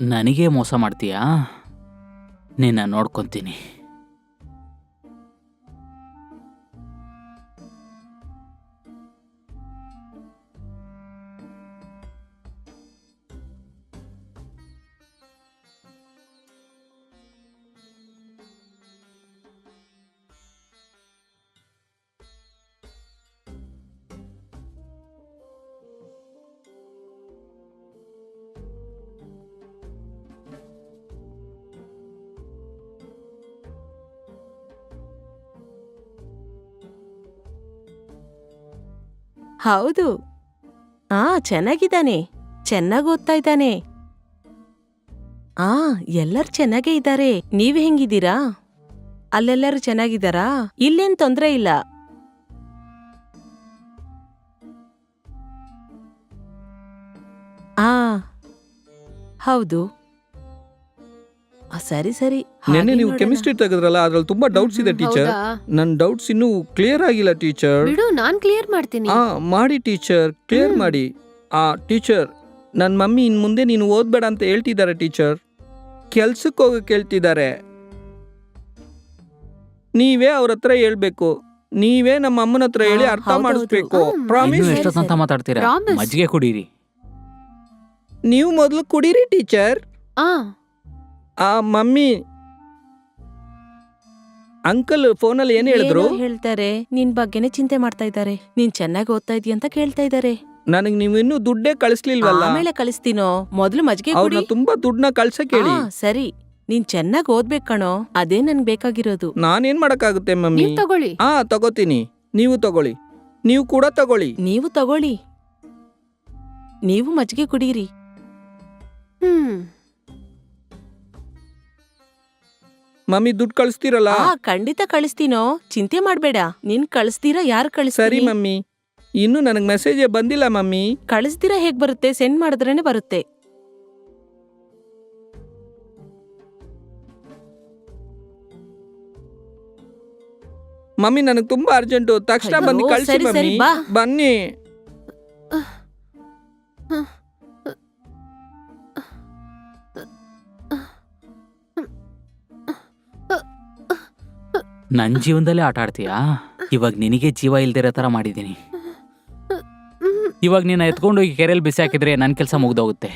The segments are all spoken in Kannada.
ನನಗೆ ಮೋಸ ಮಾಡ್ತೀಯಾ? ನಿನ್ನ ನೋಡ್ಕೊತೀನಿ. ಹೌದು. ಆ, ಚೆನ್ನಾಗಿದ್ದಾನೆ. ಚೆನ್ನಾಗಿ ಓದ್ತಾ ಇದ್ದಾನೆ. ಆ, ಎಲ್ಲರೂ ಚೆನ್ನಾಗೇ ಇದ್ದಾರೆ. ನೀವ್ ಹೆಂಗಿದ್ದೀರಾ? ಅಲ್ಲೆಲ್ಲರೂ ಚೆನ್ನಾಗಿದ್ದಾರಾ? ಇಲ್ಲೇನ್ ತೊಂದ್ರೆ ಇಲ್ಲ. ಆ, ಹೌದು. ಸರಿ ಸರಿ. ನಿನ್ನೆ ನೀವು ಕೆಮಿಸ್ಟ್ರಿ ತೆಗೆದ್ರಲ್ಲ ಅದ್ರಲ್ಲಿ ತುಂಬಾ ಡೌಟ್ಸ್ ಇದೆ ಟೀಚರ್ ಹೌದಾ? ನನ್ನ ಡೌಟ್ಸ್ ಇನ್ನೂ ಕ್ಲಿಯರ್ ಆಗಿಲ್ಲ ಟೀಚರ್ ಬಿಡು ನಾನ್ ಕ್ಲಿಯರ್ ಮಾಡ್ತೀನಿ. ಆ ಮಾಡಿ ಟೀಚರ್ ಕ್ಲಿಯರ್ ಮಾಡಿ. ಆ ಟೀಚರ್ ನನ್ನ ಮಮ್ಮಿ ಇನ್ ಮುಂದೆ ನೀನು ಓದ್ಬೇಡ ಅಂತ ಹೇಳ್ತಿದ್ದಾರೆ ಟೀಚರ್ ಕೆಲ್ಸಕ್ಕೆ ಹೋಗಕ್ಕೆ ಹೇಳ್ತಿದ್ದಾರೆ ನೀವೇ ಅವ್ರ ಹತ್ರ ಹೇಳ್ಬೇಕು. ನೀವೇ ನಮ್ಮ ಅಮ್ಮನ ಹತ್ರ ಹೇಳಿ ಹಾ, ಅರ್ಥ ಹೌದೌದು. ಮಾಡಿಸ್ಬೇಕು. ಹ್ಮ್. ಪ್ರಾಮಿಸ್ ಇನ್ನು ಎಷ್ಟೊತ್ತಂತ ಮಾತಾಡ್ತೀರಾ? Promise. ಮಜ್ಜಿಗೆ ಕುಡೀರಿ. ನೀವು ಮೊದಲು ಕುಡೀರಿ ಟೀಚರ್ ಆ. ಆ ಮಮ್ಮಿ ಅಂಕಲ್ ಫೋನಲ್ಲಿ ಏನ್ ಹೇಳಿದ್ರು? ಏನೋ ಹೇಳ್ತಾರೆ? ನಿನ್ ಬಗ್ಗೆನೇ ಚಿಂತೆ ಮಾಡ್ತಾ ಇದ್ದಾರೆ. ನೀನ್ ಚೆನ್ನಾಗಿ ಓದ್ತಾ ಇದೀಯ ಅಂತ ಕೇಳ್ತಾ ಇದ್ದಾರೆ. ನನಗ್ ನೀವು ಇನ್ನೂ ದುಡ್ಡೇ ಕಳಿಸ್ಲಿಲ್ವಲ್ಲ? ಆಮೇಲೆ ಕಳಿಸ್ತೀನೋ? ಮೊದ್ಲು ಮಜ್ಗೆ ಕುಡಿ. ತುಂಬಾ ದುಡ್ಡನ್ನ ಕಳ್ಸಕ್ ಹೇಳಿ ಸರಿ. ನೀನ್ ಚೆನ್ನಾಗ್ ಓದ್ಬೇಕಣೋ ಕಣೋ. ಅದೇ ನನ್ಗೆ ಬೇಕಾಗಿರೋದು. ನಾನೇನ್ ಮಾಡಕ್ಕಾಗುತ್ತೆ ಮಮ್ಮಿ? ನೀವ್ ತಗೊಳ್ಳಿ. ಹಾ ತಗೋತೀನಿ. ನೀವು ತಗೊಳ್ಳಿ. ನೀವು ಕೂಡ ತಗೊಳ್ಳಿ. ನೀವು ತಗೊಳ್ಳಿ. ನೀವು ಮಜ್ಗೆ ಕುಡೀರಿ. ಹ್ಮ್. ಮಮ್ಮಿ ದುಡ್ಡು ಕಳಿಸ್ತೀರಲ್ಲ? ಆ ಖಂಡಿತ ಕಳಿಸ್ತೀನೋ. ಚಿಂತೆ ಮಾಡಬೇಡ. ನಿನ್ ಕಳಿಸ್ತೀರಾ ಯಾರು ಸರಿ ಕಳಿಸ್ತೀರಿ ಮಮ್ಮಿ. ಇನ್ನು ನನಗೆ ಮೆಸೇಜೇ ಬಂದಿಲ್ಲ ಮಮ್ಮಿ. ಕಳಿಸ್ತೀರಾ ಹೇಗ್ ಬರುತ್ತೆ? ಸೆಂಡ್ ಮಾಡಿದ್ರೇನೆ ಬರುತ್ತೆ. ಮಮ್ಮಿ ನನಗೆ ತುಂಬಾ ಅರ್ಜೆಂಟು ತಕ್ಷಣ ಅಯ್ಯೋ, ಬಂದು ಕಳ್ಸಿ ಸರಿ, ಸರಿ, ಮಮ್ಮಿ. ಬಾ. ಬನ್ನಿ. ನನ್ನ ಜೀವನದಲ್ಲೇ ಆಟ ಆಡ್ತೀಯಾ? ಇವಾಗ ನಿನಗೆ ಜೀವ ಇಲ್ದಿರೋ ಥರ ಮಾಡಿದ್ದೀನಿ. ಇವಾಗ ನೀನು ಎತ್ಕೊಂಡು ಹೋಗಿ ಕೆರೆಯಲ್ಲಿ ಬಿಸಿ ಹಾಕಿದ್ರೆ ನನ್ನ ಕೆಲಸ ಮುಗ್ದೋಗುತ್ತೆ.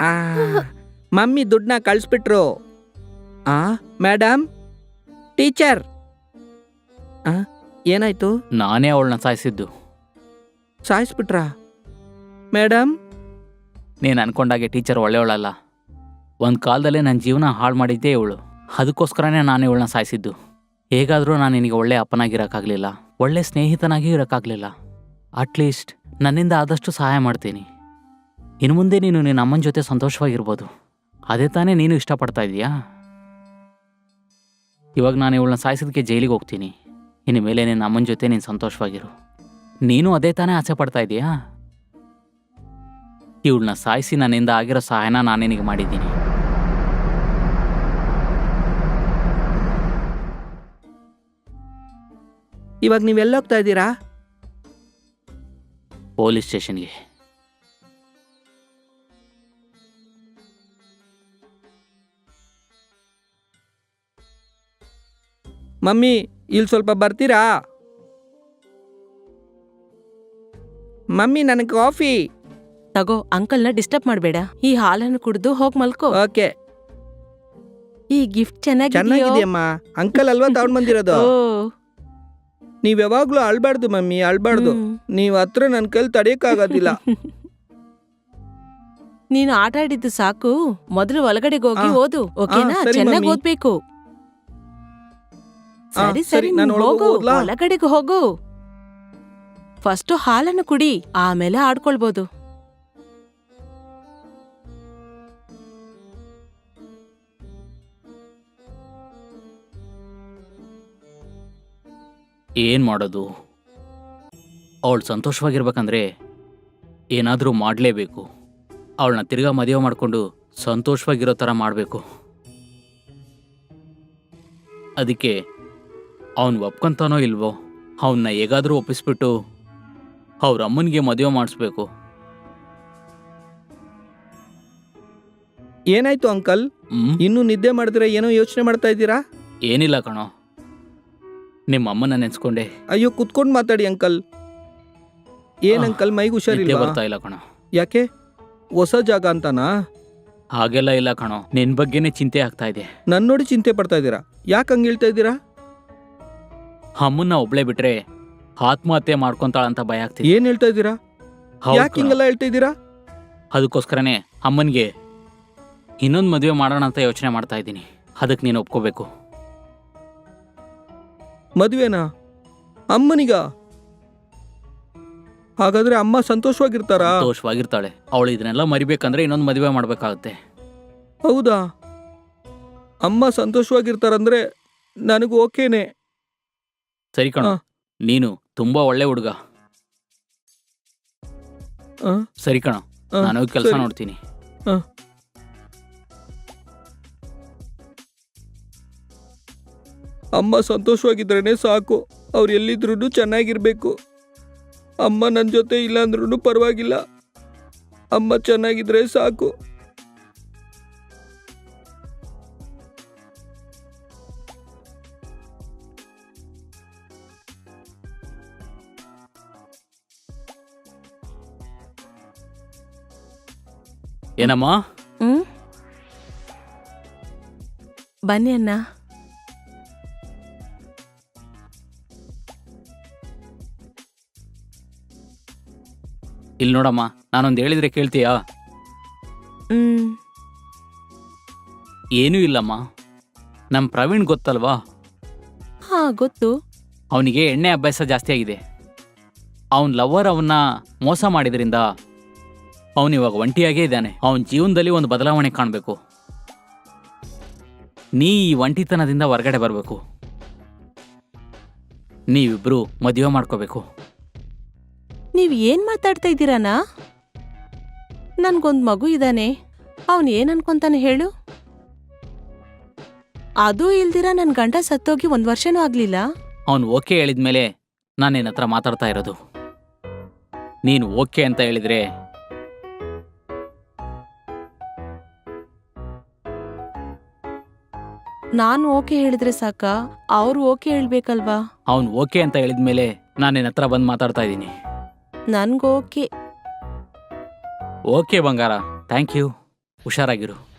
ಆ ಮಮ್ಮಿ ದುಡ್ಡನ್ನ ಕಳಿಸ್ಬಿಟ್ರು. ಆ ಮೇಡಮ್ ಟೀಚರ್? ಆ ಏನಾಯ್ತು? ನಾನೇ ಅವಳನ್ನ ಸಾಯಿಸಿದ್ದು. ಸಾಯಿಸ್ಬಿಟ್ರಾ? ಮೇಡಮ್ ನೀನು ಅನ್ಕೊಂಡಾಗೆ ಟೀಚರ್ ಒಳ್ಳೆಯವಳಲ್ಲ. ಒಂದು ಕಾಲದಲ್ಲೇ ನನ್ನ ಜೀವನ ಹಾಳು ಮಾಡಿದ್ದೇ ಇವಳು. ಅದಕ್ಕೋಸ್ಕರನೇ ನಾನು ಇವಳನ್ನ ಸಾಯಿಸಿದ್ದು. ಹೇಗಾದರೂ ನಾನು ನಿನಗೆ ಒಳ್ಳೆಯ ಅಪ್ಪನಾಗಿರೋಕ್ಕಾಗಲಿಲ್ಲ. ಒಳ್ಳೆ ಸ್ನೇಹಿತನಾಗಿ ಇರೋಕ್ಕಾಗಲಿಲ್ಲ. ಅಟ್ಲೀಸ್ಟ್ ನನ್ನಿಂದ ಆದಷ್ಟು ಸಹಾಯ ಮಾಡ್ತೀನಿ. ಇನ್ನು ಮುಂದೆ ನೀನು ನಿನ್ನ ಅಮ್ಮನ ಜೊತೆ ಸಂತೋಷವಾಗಿರ್ಬೋದು. ಅದೇ ತಾನೇ ನೀನು ಇಷ್ಟಪಡ್ತಾ ಇದೀಯಾ? ಇವಾಗ ನಾನು ಇವಳನ್ನ ಸಾಯಿಸೋದಕ್ಕೆ ಜೈಲಿಗೆ ಹೋಗ್ತೀನಿ. ಇನ್ನು ಮೇಲೆ ನಿನ್ನ ಅಮ್ಮನ ಜೊತೆ ನೀನು ಸಂತೋಷವಾಗಿರು. ನೀನು ಅದೇ ತಾನೇ ಆಸೆ ಪಡ್ತಾ ಇದೀಯಾ? ಇವಳನ್ನ ಸಾಯಿಸಿ ನನ್ನಿಂದ ಆಗಿರೋ ಸಹಾಯನ ನಾನು ನಿನಗೆ ಮಾಡಿದ್ದೀನಿ. ಇವಾಗ ನೀವೆಲ್ಲೋಗ್ತಾ ಇದ್ದೀರಾ? ಪೊಲೀಸ್ ಸ್ಟೇಷನ್ಗೆ. ಮಮ್ಮಿ ಇಲ್ಲಿ ಸ್ವಲ್ಪ ಬರ್ತೀರಾ? ಮಮ್ಮಿ ನನಗೆ ಕಾಫಿ. ತಗೋ ಅಂಕಲ್ನ ಡಿಸ್ಟರ್ಬ್ ಮಾಡಬೇಡ. ಈ ಹಾಲನ್ನು ಕುಡಿದು ಹೋಗಿ ಮಲ್ಕೋ. ಓಕೆ. ಈ ಗಿಫ್ಟ್ ಚೆನ್ನಾಗಿ ಚೆನ್ನಾಗಿದೆಯಮ್ಮ. ಅಂಕಲ್ ಅಲ್ವಾ ತಗೊಂಡ್ ಬಂದಿರೋದು? ನೀವ್ ಯಾವಾಗ್ಲೂ ಅಳ್ಬಾರ್ದು ಮಮ್ಮಿ ಅಳ್ಬಾರ್ದು. ನೀವ್ ಹತ್ರ ನನ್ ಕೈಲಿ ತಡೆಯಕ್ಕಾಗೋದಿಲ್ಲ. ನೀನು ಆಟ ಆಡಿದ್ದು ಸಾಕು. ಮೊದಲು ಒಳಗಡೆಗೆ ಹೋಗಿ ಓದು ಓಕೆನಾ? ಸರಿ, ಚೆನ್ನಾಗಿ ಮಮ್ಮಿ. ಓದ್ಬೇಕು. ಸರಿ ಸರಿ, ಸರಿ ನಾನು ನೀನ್ ಒಳಗ್ ಹೋಗು? ಒಳಗಡೆಗೆ ಹೋಗು. ಫಸ್ಟ್ ಹಾಲನ್ನು ಕುಡಿ ಆಮೇಲೆ ಆಡ್ಕೊಳ್ಬೋದು. ಏನು ಮಾಡೋದು? ಅವಳು ಸಂತೋಷವಾಗಿರ್ಬೇಕಂದ್ರೆ ಏನಾದರೂ ಮಾಡಲೇಬೇಕು. ಅವಳನ್ನ ತಿರ್ಗಾ ಮದುವೆ ಮಾಡಿಕೊಂಡು ಸಂತೋಷವಾಗಿರೋ ಥರ ಮಾಡಬೇಕು. ಅದಕ್ಕೆ ಅವನು ಒಪ್ಕೊಂತಾನೋ ಇಲ್ವೋ ಅವನ್ನ ಹೇಗಾದರೂ ಒಪ್ಪಿಸ್ಬಿಟ್ಟು ಅವ್ರ ಅಮ್ಮನಿಗೆ ಮದುವೆ ಮಾಡಿಸ್ಬೇಕು. ಏನಾಯ್ತು ಅಂಕಲ್? ಇನ್ನೂ ನಿದ್ದೆ ಮಾಡಿದ್ರೆ ಏನೋ ಯೋಚನೆ ಮಾಡ್ತಾ ಇದ್ದೀರಾ? ಏನಿಲ್ಲ ಕಣೋ. ನಿಮ್ಮ ಅಮ್ಮನ ನೆನ್ಸ್ಕೊಂಡೆ. ಅಯ್ಯೋ ಕುತ್ಕೊಂಡು ಮಾತಾಡಿ ಅಂಕಲ್. ಏನ್ ಅಂಕಲ್ ಮೈಗೆ ಹುಷಾರಿಲ್ಲ ಬರ್ತಾ ಇಲ್ಲ ಕಣೋ. ಯಾಕೆ? ಹೊಸ ಜಾಗ ಅಂತಾನಾ? ಹಾಗೆಲ್ಲ ಇಲ್ಲ ಕಣೋ. ನಿನ್ ಬಗ್ಗೆನೇ ಚಿಂತೆ ಆಗ್ತಾ ಇದೆ. ನನ್ ನೋಡಿ ಚಿಂತೆ ಪಡ್ತಾ ಇದ್ದೀರಾ? ಯಾಕೆ ಹಂಗೆ ಹೇಳ್ತಾ ಇದ್ದೀರಾ? ಅಮ್ಮನ್ನ ಒಬ್ಳೆ ಬಿಟ್ರೆ ಆತ್ಮಹತ್ಯೆ ಮಾಡ್ಕೊಂತಾಳಂತ ಭಯ ಆಗ್ತಿದೆ. ಏನ್ ಹೇಳ್ತಾ ಇದ್ದೀರಾ? ಹೌದ್ ಯಾಕೆ ಕಣೋ. ಹಿಂಗೆಲ್ಲ ಹೇಳ್ತಾ ಇದ್ದೀರಾ? ಅದಕ್ಕೋಸ್ಕರನೇ ಅಮ್ಮನಿಗೆ ಇನ್ನೊಂದು ಮದುವೆ ಮಾಡೋಣ ಅಂತ ಯೋಚನೆ ಮಾಡ್ತಾ ಇದ್ದೀನಿ. ಅದಕ್ಕೆ ನೀನು ಒಪ್ಕೋಬೇಕು. ಮದುವೆನಾ? ಅಮ್ಮನಿಗ? ಹಾಗಾದ್ರೆ ಅಮ್ಮ ಸಂತೋಷವಾಗಿರ್ತಾರಾ? ಸಂತೋಷವಾಗಿರ್ತಾಳೆ. ಅವಳು ಇದನ್ನೆಲ್ಲ ಮರಿಬೇಕಂದ್ರೆ ಇನ್ನೊಂದು ಮದುವೆ ಮಾಡ್ಬೇಕಾಗುತ್ತೆ. ಹೌದಾ? ಅಮ್ಮ ಸಂತೋಷವಾಗಿರ್ತಾರಂದ್ರೆ ನನಗೂ ಓಕೆನೆ. ಸರಿ ಕಣ. ಹಾ. ನೀನು ತುಂಬಾ ಒಳ್ಳೆ ಹುಡುಗ. ಆ, ಸರಿ ಕಣ. ಆ, ನಾನು ಕೆಲಸ ನೋಡ್ತೀನಿ. ನೋಡ್ತೀನಿ ಅಮ್ಮ ಸಂತೋಷವಾಗಿದ್ರೇ ಸಾಕು. ಅವ್ರು ಎಲ್ಲಿದ್ರೂ ಚೆನ್ನಾಗಿರಬೇಕು. ಅಮ್ಮ ನನ್ನ ಜೊತೆ ಇಲ್ಲ ಅಂದ್ರೂ ಪರವಾಗಿಲ್ಲ. ಅಮ್ಮ ಚೆನ್ನಾಗಿದ್ರೆ ಸಾಕು. ಏನಮ್ಮ? ಹ್ಮ್? ಬನ್ನಿ ಅಣ್ಣ. ಇಲ್ಲಿ ನೋಡಮ್ಮ ನಾನೊಂದು ಹೇಳಿದ್ರೆ ಕೇಳ್ತೀಯಾ? ಹ್ಮ್. ಏನೂ ಇಲ್ಲಮ್ಮ. ನಮ್ಮ ಪ್ರವೀಣ್ ಗೊತ್ತಲ್ವಾ? ಹಾ ಗೊತ್ತು. ಅವನಿಗೆ ಎಣ್ಣೆ ಅಭ್ಯಾಸ ಜಾಸ್ತಿ ಆಗಿದೆ. ಅವನ ಲವರ್ ಅವನ್ನ ಮೋಸ ಮಾಡಿದ್ರಿಂದ ಅವನು ಇವಾಗ ಒಂಟಿಯಾಗೇ ಇದ್ದಾನೆ. ಅವನ ಜೀವನದಲ್ಲಿ ಒಂದು ಬದಲಾವಣೆ ಕಾಣಬೇಕು. ನೀ ಈ ಒಂಟಿತನದಿಂದ ಹೊರಗಡೆ ಬರಬೇಕು. ನೀವಿಬ್ರು ಮದುವೆ ಮಾಡ್ಕೋಬೇಕು. ನೀವ್ ಏನ್ ಮಾತಾಡ್ತಾ ಇದ್ದೀರಾನಾ ನನ್ಗೊಂದ್ ಮಗು ಇದ್ದಾನೆ ಅವನ್ ಏನ್ ಅನ್ಕೊಂತಾನೆ ಹೇಳು? ಅದು ಇಲ್ದಿರ ನನ್ ಗಂಡ ಸತ್ತೋಗಿ ಒಂದ್ ವರ್ಷನೂ ಆಗ್ಲಿಲ್ಲ. ಅವನು ಓಕೆ ಹೇಳಿದ್ಮೇಲೆ ನಾನು ನಿನ್ನ ಹತ್ರ ಮಾತಾಡ್ತಾ ಇರೋದು? ನೀನು ಓಕೆ ಅಂತ ಹೇಳಿದ್ರೆ? ನಾನು ಓಕೆ ಹೇಳಿದ್ರೆ ಸಾಕ? ಅವ್ರು ಓಕೆ ಹೇಳ್ಬೇಕಲ್ವಾ? ಅವನು ಓಕೆ ಅಂತ ಹೇಳಿದ್ಮೇಲೆ ನಾನು ನಿನ್ನ ಹತ್ರ ಬಂದು ಮಾತಾಡ್ತಾ ಇದ್ದೀನಿ. ನನ್ಗೋಕೆ. ಓಕೆ ಬಂಗಾರ. Thank you. ಹುಷಾರಾಗಿರು.